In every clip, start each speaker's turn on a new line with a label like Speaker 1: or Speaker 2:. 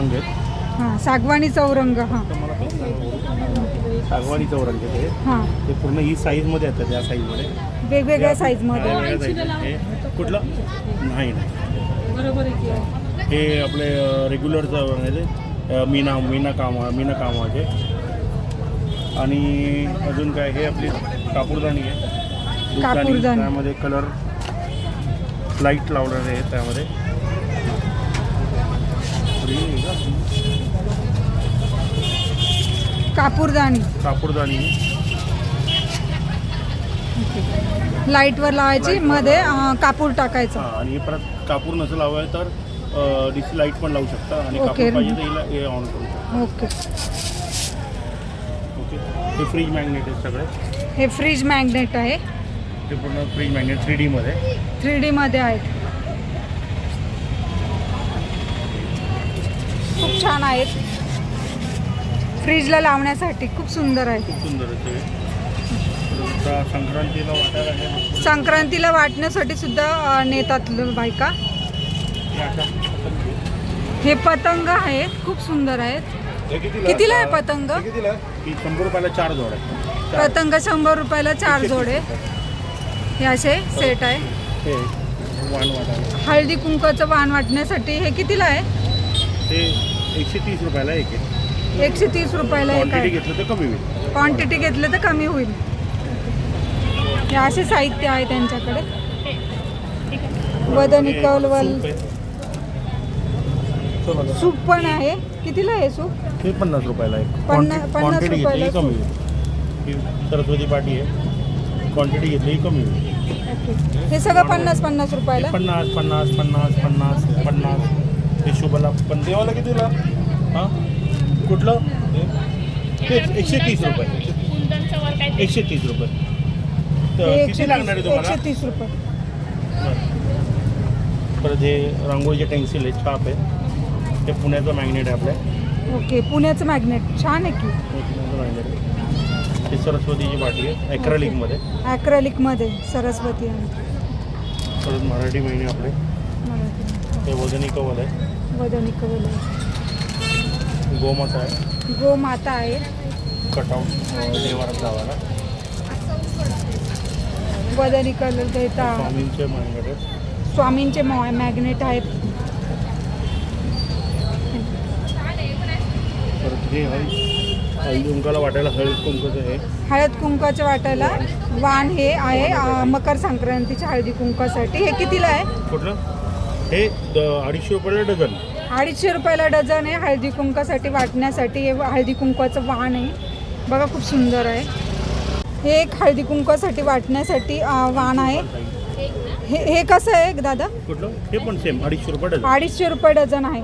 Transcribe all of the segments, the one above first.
Speaker 1: चौरंग आहेत
Speaker 2: हां सागवानी चौरंग हां.
Speaker 1: सागवानी चौरंग आहे ते
Speaker 2: हां
Speaker 1: ते पूर्ण ही साईजमध्ये येतात या साईजमध्ये
Speaker 2: वेगवेगळ्या साईजमध्ये
Speaker 1: वेगवेगळ्या size आहेत. हे कुठलं नाही नाही
Speaker 3: बरोबर आहे की
Speaker 1: हे आपले रेग्युलर मीना मीना कामा मीना कामाचे आणि अजून काय हे आपली कापूरदाणी आहे दुधाणी.
Speaker 2: कापूरदानी.
Speaker 1: त्यामध्ये कलर लाइट लावलेले आहे त्यामध्ये?
Speaker 2: कापूरदाणी.
Speaker 1: कापूरदाणी.
Speaker 2: लाईटवर लावायची मध्ये अं, कापूर टाकायचं.
Speaker 1: हां आणि हे परत कापूर नसेल लावायला तर डिस लाइट पण लावू शकता आणि
Speaker 2: ओके.
Speaker 1: कापूर पाहिजे तर हिला हे ऑन करू शकता.
Speaker 2: ओके.
Speaker 1: ओके. हे फ्रीज मॅग्नेट आहे सगळे.
Speaker 2: हे फ्रीज मॅग्नेट आहे.
Speaker 1: ते पूर्ण फ्रीज मॅग्नेट थ्री डीमध्ये
Speaker 2: थ्री डीमध्ये आहेत. खूप छान आहेत. फ्रीजला लावण्यासाठी खूप सुंदर आहे.
Speaker 1: खूप सुंदर आहे ते. आता संक्रांतीला वाटायला हे
Speaker 2: संक्रांतीला वाटण्यासाठी सुद्धा अं, नेतात ल- बायका.
Speaker 1: हे पतंग आहे.
Speaker 2: हे पतंग आहेत खूप सुंदर आहेत. कितीला आहे पतंग?
Speaker 1: ही शंभर रुपयाला चार जोड आहे चार.
Speaker 2: पतंग शंभर रुपयाला चार जोडे हे असे सेट आहे.
Speaker 1: हे वाण वाटायला
Speaker 2: हळदी कुंकाचं वाण वाटण्यासाठी हे कितीला आहे?
Speaker 1: ते एकशे तीस रुपयाला एक आहे.
Speaker 2: एकशे तीस रुपयाला एक
Speaker 1: क्वांटिटी
Speaker 2: आहे.
Speaker 1: घेतलं तर कमी होईल.
Speaker 2: क्वांटिटी घेतलं तर कमी होईल. हे असे साहित्य आहे त्यांच्याकडे. वदनी
Speaker 1: हे
Speaker 2: कौलवल
Speaker 1: सूप
Speaker 2: पण आहे. कितीला आहे सूप?
Speaker 1: हे पन्नास रुपयाला
Speaker 2: पन्ना- पन्नास
Speaker 1: क्वांटिटी घेतली
Speaker 2: रुपयाला
Speaker 1: की कमी होईल. ही सरस्वती पाटी आहे. क्वांटिटी घेतली की कमी होईल.
Speaker 2: हे सगळं पन्नास पन्नास रुपयाला?
Speaker 1: पन्नास पन्नास पन्नास पन्नास पन्नास. हे शुभला पण देवाला कितीला हां? कुठलं? तेच एकशे तीस रुपये. एकशे तीस रुपये. तर किती लागणार आहे तुम्हाला?
Speaker 2: एकशे तीस रुपये.
Speaker 1: परत हे रांगोळीचे टेन्सिल आहे छाप आहे हे पुण्याचं मॅग्नेट आहे आपल्या.
Speaker 2: ओके पुण्याचं मॅग्नेट छान आहे की.
Speaker 1: पुण्याचं मॅग्नेट हे सरस्वतीची पाटी आहे ॲक्रेलिकमध्ये
Speaker 2: ॲक्रेलिकमध्ये सरस्वती आहे.
Speaker 1: परत मराठी महिने आपले. हे वजनी कवल आहे.
Speaker 2: वदनी कवल आहे.
Speaker 1: गोमाता आहे.
Speaker 2: गोमाता आहे. कलर देता
Speaker 1: स्वामींचे मॅग्नेट
Speaker 2: स्वामींचे मॅग्नेट आहेत.
Speaker 1: परत हे हळदी हळदी कुंकाला वाटायला हळद कुंकाचं
Speaker 2: हळद कुंकाच्या वाटायला वाण हे आहे मकर संक्रांतीच्या हळदी कुंकासाठी. हे कितीला आहे?
Speaker 1: कुठलं? हे अडीचशे रुपयाला डझन.
Speaker 2: अडीचशे रुपयाला डझन आहे. हळदी कुंकासाठी वाटण्यासाठी हे हळदी कुंकाचं वाण आहे. बघा खूप सुंदर आहे. हे एक हळदी कुंकासाठी वाटण्यासाठी वाण आहे. हे हे कसं आहे दादा?
Speaker 1: कुठलं? हे पण सेम अडीचशे रुपये डझन.
Speaker 2: अडीचशे रुपये डझन आहे.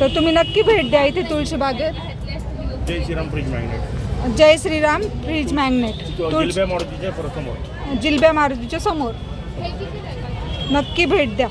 Speaker 2: तर तुम्ही नक्की भेट द्या इथे तुळशी बागेत.
Speaker 1: Jai Shriram fridge magnet.
Speaker 2: Jai Shriram fridge magnet. Tulshi
Speaker 1: जिलब्या मारुतीच्या प्रथम
Speaker 2: जिलब्या मारुतीच्या समोर. नक्की भेट द्या.